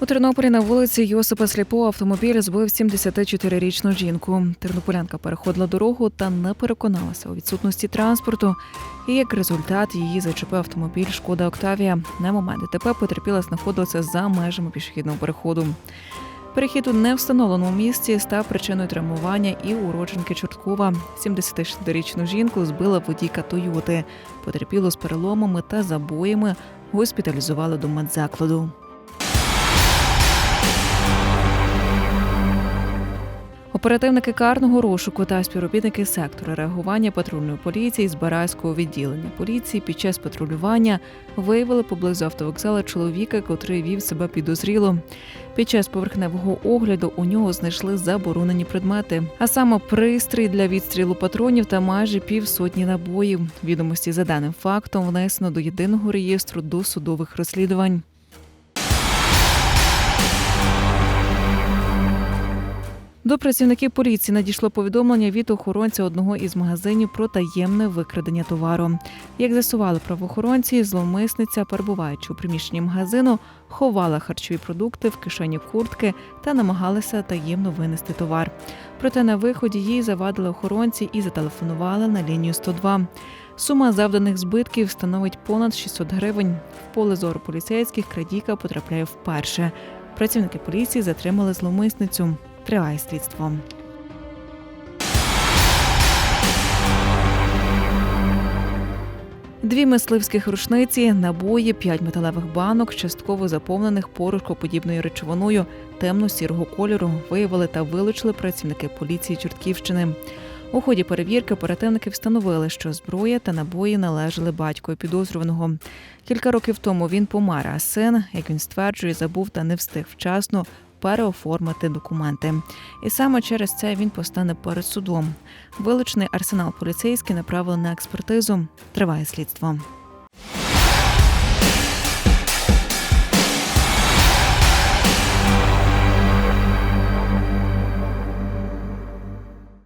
У Тернополі на вулиці Йосипа Сліпого автомобіль збив 74-річну жінку. Тернополянка переходила дорогу та не переконалася у відсутності транспорту. І як результат її зачепив автомобіль Шкода Октавія. На момент ДТП потерпіла знаходилася за межами пішохідного переходу. Перехід у невстановленому місці став причиною травмування і уродженки Чорткова. 76-річну жінку збила водійка Тойоти. Потерпіло з переломами та забоями госпіталізували до медзакладу. Оперативники карного розшуку та співробітники сектору реагування патрульної поліції з Барайського відділення поліції під час патрулювання виявили поблизу автовокзалу чоловіка, котрий вів себе підозріло. Під час поверхневого огляду у нього знайшли заборонені предмети, а саме пристрій для відстрілу патронів та майже півсотні набоїв. Відомості за даним фактом внесено до єдиного реєстру досудових розслідувань. До працівників поліції надійшло повідомлення від охоронця одного із магазинів про таємне викрадення товару. Як з'ясували правоохоронці, зловмисниця, перебуваючи у приміщенні магазину, ховала харчові продукти в кишені куртки та намагалася таємно винести товар. Проте на виході їй завадили охоронці і зателефонували на лінію 102. Сума завданих збитків становить понад 600 гривень. В поле зору поліцейських крадійка потрапляє вперше. Працівники поліції затримали зловмисницю. Триває слідство. Дві мисливських рушниці, набої, п'ять металевих банок, частково заповнених порошкоподібною речовиною темно-сірого кольору, виявили та вилучили працівники поліції Чортківщини. У ході перевірки оперативники встановили, що зброя та набої належали батькові підозрюваного. Кілька років тому він помер, а син, як він стверджує, забув та не встиг вчасно переоформити документи. І саме через це він постане перед судом. Вилучений арсенал поліцейський направили на експертизу. Триває слідство.